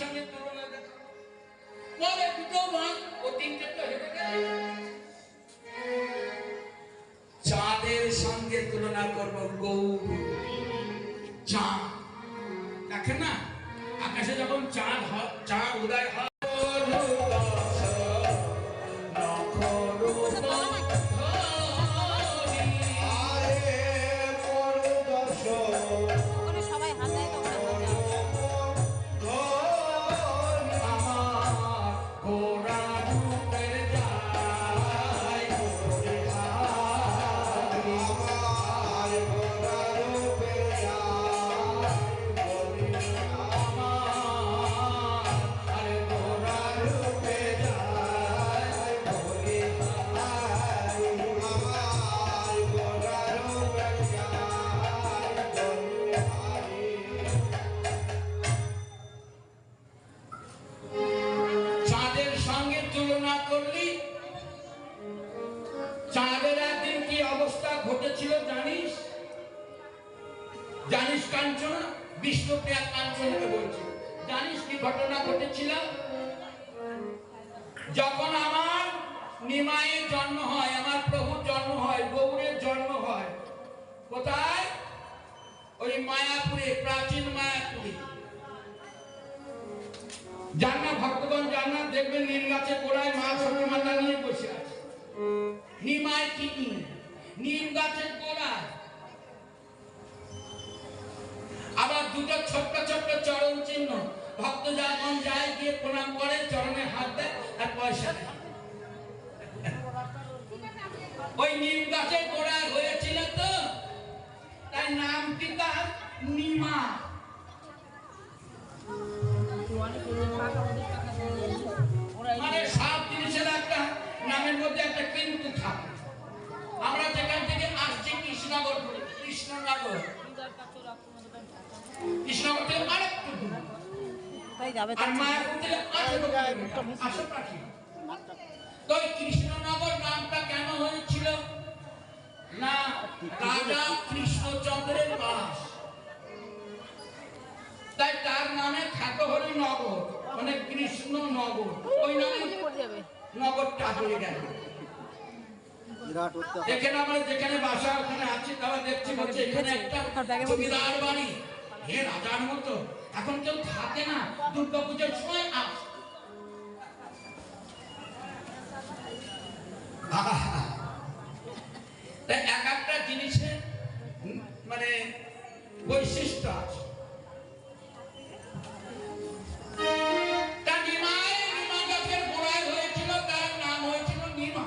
সঙ্গে তুলনা দেখা। বলে দুটো ভাগ ও তিনটে তো হেরে গেল চাঁদের সঙ্গে তুলনা করব গৌর। চাঁদ। দেখেন না, আকাশে যখন চাঁদ হয়, চাঁদ উদয় হয় বিষ্ণুপ্রিয়া কাঞ্চনকে বলছি। জানিস কি ঘটনা ঘটেছিল? যখন আমার নিমায়ের জন্ম হয়, আমার প্রভুর জন্ম হয়, গৌরের জন্ম হয়, কোথায়? ওই মায়াপুরে, প্রাচীন মায়াপুরে। জান্না ভক্তগণ জান্না দেখবেন, নীল গাছের গোড়ায় মা সরী মাতা নিয়ে বসে আছে। নিমায় কি নীল গাছের গোড়ায় আবার দুটো ছোট্ট ছোট্ট চরণ চিহ্ন। ভক্ত যখন যায় গিয়ে প্রণাম করে, চরণে হাত দেয় আর পয়সা দেয়। ওই নিম গাছের গোড়ায় হয়েছিল তো তাই নামটি তার নিমা। মানে সব জিনিসের একটা নামের মধ্যে একটা কিন্তু থাকে। আমরা যেখান থেকে আসছি কৃষ্ণনগর কৃষ্ণনগর। তাই যাবে আর মায়াপুর থেকে আঠেরো কিলোমিটার আশেপাশে তো কৃষ্ণনগর নামটা কেন হয়েছিল? না রাজা কৃষ্ণচন্দ্রের বাস। তাই তার নামে খ্যাত হল নগর মানে কৃষ্ণ নগর ওই নামে নগরটা হয়ে গেল। এখানে আমরা যেখানে বাসা ওখানে আছি তারা দেখছি বলছে এখানে একটা জমিদার বাড়ি। হে রাজার মতো, এখন কেউ থাকে না, দুর্গা পুজোর সময় আস। এক একটা জিনিসের মানে বৈশিষ্ট্য আছে। তা নিমায় নিমা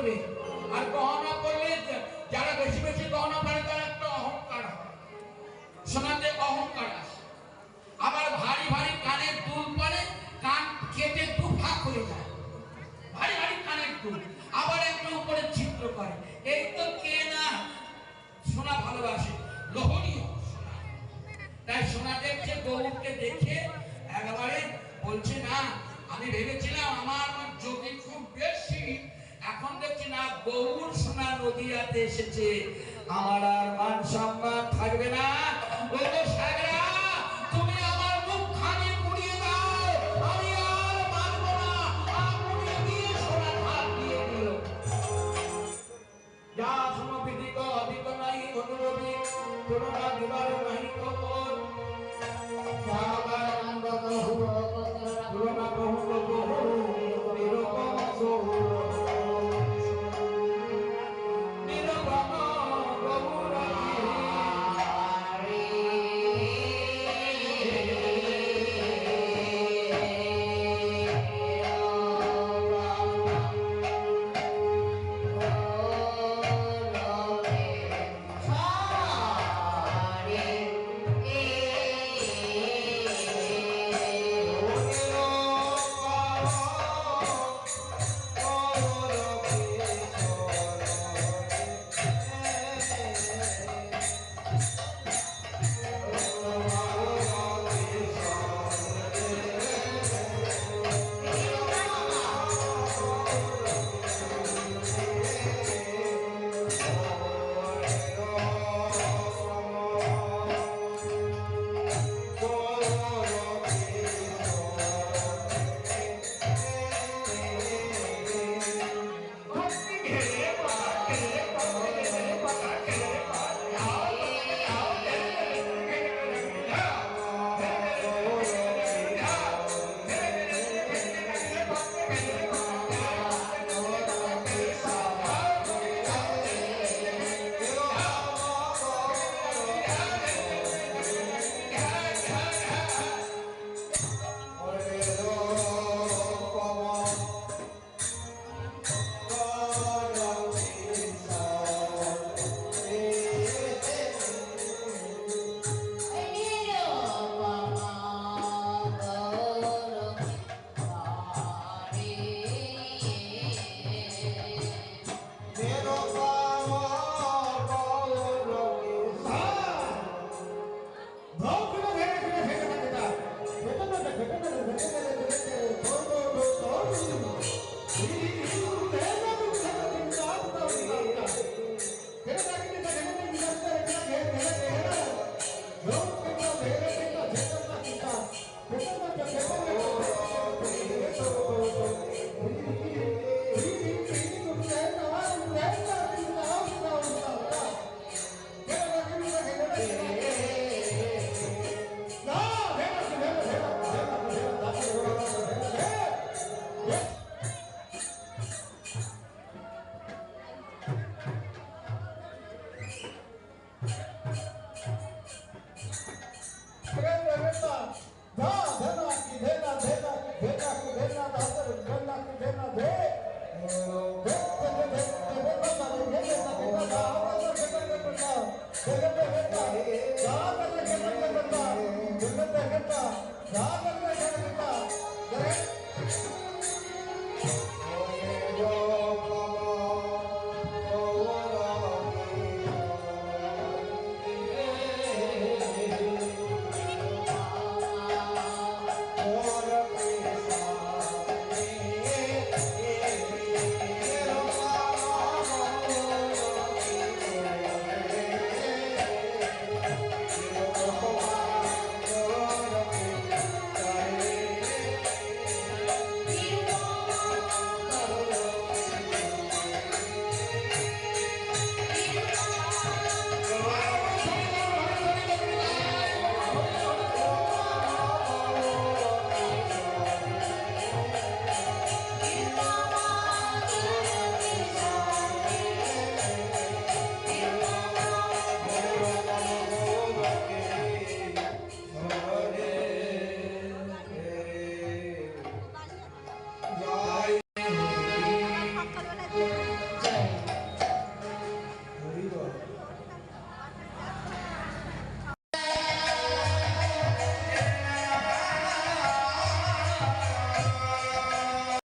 পরবে আর গহনা পরলে যা- যারা বেশি বেশি গহনা পরে তারা একটা অহংকার সোনাতে অহংকার আছে আবার ভারী ভারী কানের দুল পরে কান কেটে দু ভাগ হয়ে যায়। ভারী ভারী কানের দুল। আবার একটু উপরে চিত্র করে। এই তো কে না সোনা ভালোবাসে। লোহনীয় তাই সোনা দেখছে গৌরকে দেখে একেবারে বলছে, না, আমি ভেবেছিলাম আমার যোগী খুব বেশি এখন দেখছি না গৌর সোনা নদীয়াতে এসেছে। আমার আর মান সম্মান থাকবে না। তুমি মুখখানি পুড়িয়ে দিয়ে যা অনুরবি তুলনা দিবার নাই কপর